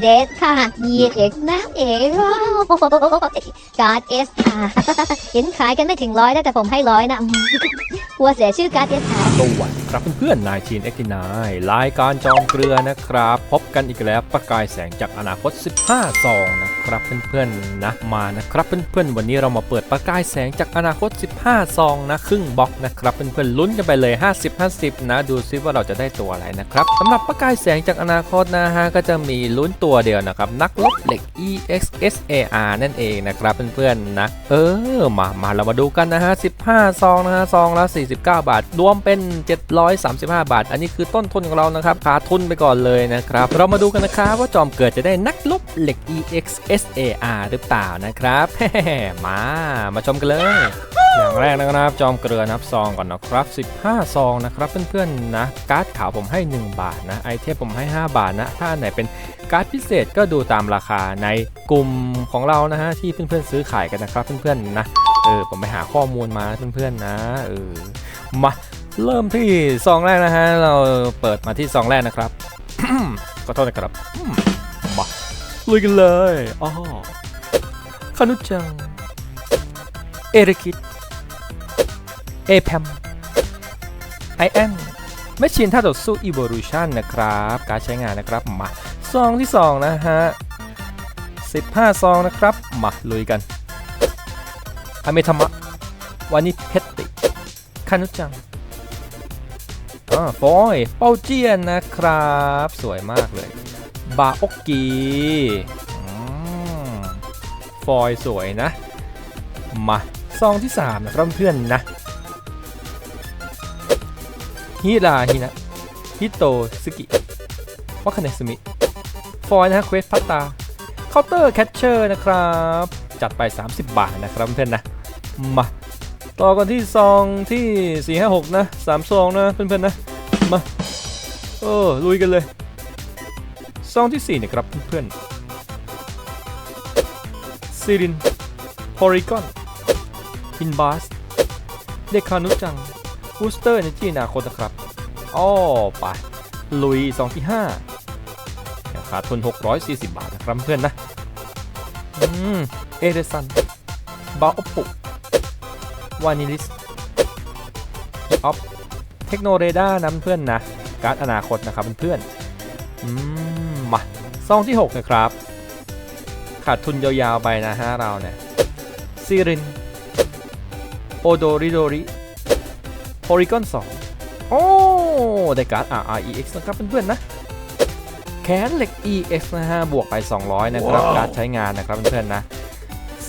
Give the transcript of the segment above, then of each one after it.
เดสค่ะ EX นะเอ๋ว้าวการ์ดเอสค่ะเห็นขายกันไม่ถึงร้อยนะแต่ผมให้ร้อยนะ กลัวเสียชื่อการ์ดเอสค่ะสวัสดีครับเพื่อนๆนายทีนเอ็กซ์นายรายการจอมเกลือนะครับ พบกันอีกแล้วประกายแสงจากอนาคต 15ซองนะครับเพื่อนๆนะมานะครับเพื่อนๆวันนี้เรามาเปิดประกายแสงจากอนาคต 15ซองนะครึ่งบล็อกนะครับเพื่อนๆลุ้นกันไปเลย 50 50 นะ ดูซิว่าเราจะได้ตัวอะไรนะครับสำหรับประกายแสงจากอนาคตนะฮะก็จะมีลุ้นตัวเดียวนะครับนักลบเหล็ก EXSAR นั่นเองนะครับเพื่อนๆนะเออมามาเรามาดูกันนะฮะ15ซองนะฮะซองละ49 บาท รวมเป็น 735 บาท อันนี้คือต้นทุนของเรานะครับขาทุนไปก่อนเลยนะครับ เรามาดูกันนะครับว่าจอมเกิดจะได้นักลบเหล็ก EXSAR หรือเปล่านะครับ มา มาชมกันเลย อย่างแรกนะครับจอมเกลือนับซองก่อนนะครับ 15 ซองนะครับเพื่อนๆนะการ์ดขาวผมให้ 1 บาทนะไอเทมผมให้ 5 บาทนะถ้าอันไหนเป็นการ์ดพิเศษก็ดูตามราคาในกลุ่มของเรานะฮะที่เพื่อนๆซื้อขายกันนะครับเพื่อนๆนะเออผมไปหาข้อมูลมาเพื่อนๆนะเออมาเริ่มที่ซองแรกนะฮะเราเปิดมาที่ซองแรกนะครับขอโทษนะครับมาลุยกันเลยอ๋อคานุจังเอริคิด เอแพมไอแอนแมชชีนท่าต่อสู้ Evolution นะครับ การใช้งานนะครับ มาซองที่ 2 นะฮะ 15 ซองนะครับ มาลุยกันอเมธมะวานิเพตติคานุจังอ่าฟอยเป้าเจียนนะครับ สวยมากเลย บาโอกกีฟอยสวยนะ มาซองที่ 3 นะครับเพื่อนนะ ฮิราฮินะฮิโตซึกิวาคเนสมิฟอยนะฮะเควสพัตตาเคาน์เตอร์แคชเชอร์นะครับ จัดไป 30 บาทนะครับเพื่อนๆนะ มาต่อกันที่ซองที่ 4 5 6 นะ3ซองนะเพื่อนๆนะ มา เออลุยกันเลย ซองที่ 4 นะครับเพื่อนๆซีรินโพริกอนอินบาส เดคานุจัง บูสเตอร์ในที่อนาคตนะครับอ้อไปลุยซองที่5ราคาทุน 640 บาทนะครับเพื่อนนะ อืม เอเดซัน บาอปุวานิลิสออฟเทคโนเรดานะเพื่อนนะ การอนาคตนะครับเพื่อนอืม มาซองที่ 6 นะครับ ขาดทุนยาวๆไปนะฮะเราเนี่ยซีริน โอโดริโดริ โพริกอน2โอ้ ได้การ์ด RREX นะครับเพื่อนๆนะ แขนเหล็ก EX นะฮะ บวกไป 200 นะครับ การใช้งานนะครับเพื่อนๆนะ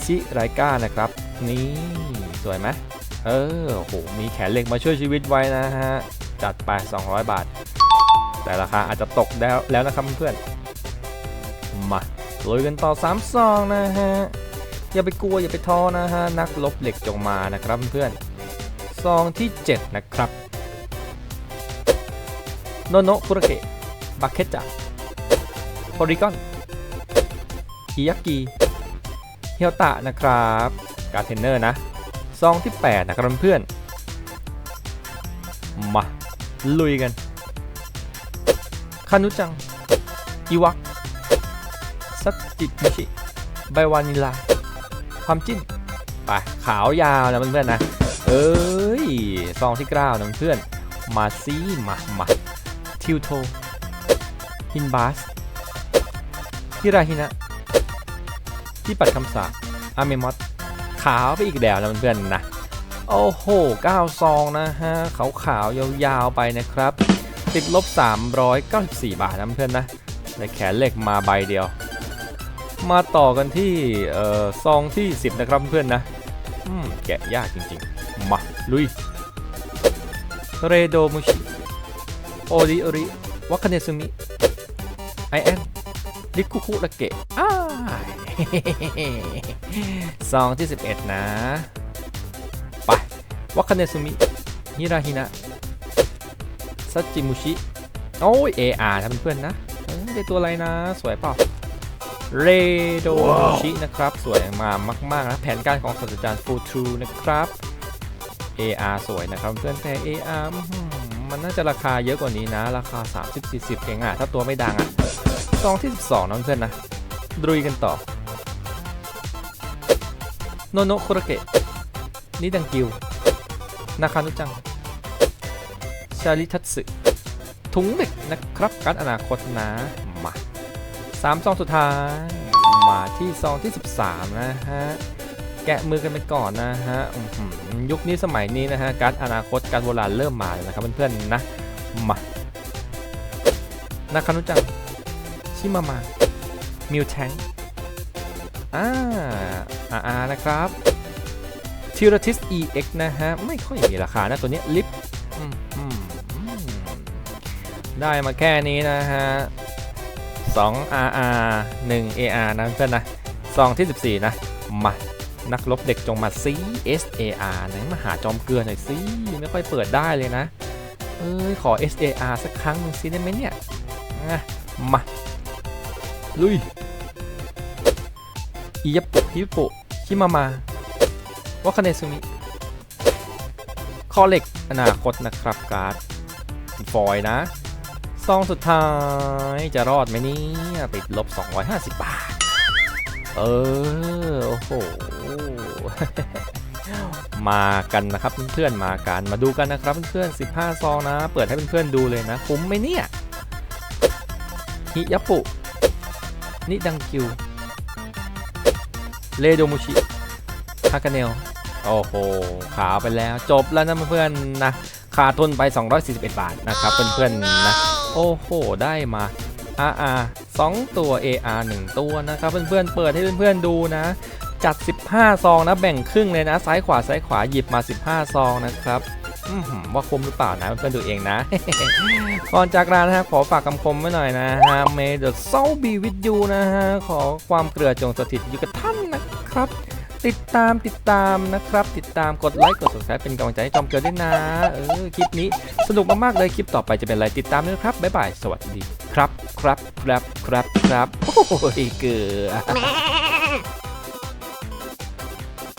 ชิไรก้านะครับ นี่ สวยไหมเออโห มีแขนเหล็กมาช่วยชีวิตไว้นะฮะ จัดไป 200 บาท แต่ราคาอาจจะตกแล้วแล้วนะครับเพื่อนๆ มาลุยกันต่อ3ซองนะฮะ อย่าไปกลัวอย่าไปท้อนะฮะ นักลบเหล็กจงมานะครับเพื่อนๆ ซองที่ 7 นะครับ โนโนคุระเกะบักเคจ่าโพริกอนอิยากิเฮียวตะนะครับ การเทนเนอร์นะซองที่ 8 นะครับเพื่อน มา ลุยกันคานุจัง อิวักซัตจิมิชิไบวานิลา ความจิ้น ไป ขาวยาวนะเพื่อนๆนะ เอ้ ยซองที่9นะเพื่อน มาซีมามาทิวโทฮินบาสฮิราฮินะที่ปัดคำสาปอาเมมอสขาวไปอีกแล้วนะเพื่อนๆนะ โอ้โห9ซองนะฮะขาวขาว ยาว ๆ ไปนะครับ ติดลบ 394 บาทนะเพื่อนนะในแขนเหล็กมาใบเดียว มาต่อกันที่เอ่อซองที่ 10 นะครับเพื่อนนะ แกะยากจริงๆ มา ลุย เรโดมุชิ โอริโอริวาคาเนซุมิไอแอนริคุคุระเกะอ้ายซองที่ 11 นะ ไปวาคาเนซุมิฮิราฮินะซัจิมุชิ โอ้ย AR นะเพื่อนๆนะเอ้ยได้ตัวอะไรนะ สวยเปล่า เรโดชินะครับ สวยมามากๆนะแผนการของศาสตราจารย์ฟูทูนะครับ AR สวยนะครับเพื่อนแต่ AR อื้อหือมันน่าจะราคาเยอะกว่านี้นะ ราคา 30-40 เองอะถ้าตัวไม่ดังอะซองที่12นะเพื่อนนะดุยกันต่อโนโนะโคระเกะนิดังกิวนาคานุจัง ชาริทัตสึถุงเหล็กนะครับการอนาคตนะ มาสามซองสุดท้าย มาที่ซองที่ 13 นะฮะ แกะมือกันไปก่อนนะฮะยุคนี้สมัยนี้นะฮะ การอนาคตการโบราณเริ่มมาแล้วนะครับเพื่อนๆนะ มานาคานุจัง ชิมามา มิวแทงอ่าอานะครับทิรทิส EX นะฮะ ไม่ค่อยมีราคานะ ตัวนี้ลิฟได้มาแค่นี้นะฮะ 2 RR 1 AR นะเพื่อนนะซองที่ 14 นะ มานักลบเด็กจงมาซี SAR ไหนมาหาจอมเกลือหน่อยสิไม่ค่อยเปิดได้เลยนะ เอ้ย ขอ SAR สักครั้งหนึงสิได้ไหมเนี่ยมา ลุยอียปุฮิปปุชิมามาวาคาเนซุมิคอเล็กอนาคตนะครับการ์ดฟอยล์นะ ซองสุดท้ายจะรอดไหมเนี่ยติดลบ 250 บาท เออ โอ้โห มากันนะครับเพื่อนๆมากันมาดูกันนะครับเพื่อนๆ15 ซองนะ เปิดให้เพื่อนๆดูเลยนะ คุ้มไหมเนี่ยฮิยาปุนิดังกิว เลโดมุชิฮากาเนล โอ้โห ขาวไปแล้ว จบแล้วนะเพื่อนๆนะ ขาดทุนไป 241 บาทนะครับเพื่อนๆนะโอ้โห ได้มา RR 2 ตัว AR 1 ตัวนะครับเพื่อนๆเปิดให้เพื่อนๆดูนะ จัด 15 ซองนะแบ่งครึ่งเลยนะ ซ้ายขวาซ้ายขวาหยิบมา 15 ซองนะครับอื้อหือว่าคมหรือเปล่านะเพื่อนๆดูเองนะ ก่อนจากลานะฮะขอฝากคำคมไว้หน่อยนะฮะ May the soul be with you นะฮะ ขอความเกลือจงสถิตอยู่กับท่านนะครับ ติดตามติดตามนะครับ ติดตามกดไลค์กด subscribe เป็นกำลังใจให้จอมเกลือด้วยนะเออคลิปนี้สนุกมากๆเลยคลิปต่อไปจะเป็นอะไรติดตามด้วยครับบ๊ายบายสวัสดีครับครับครับครับครับโอ้ยเกือ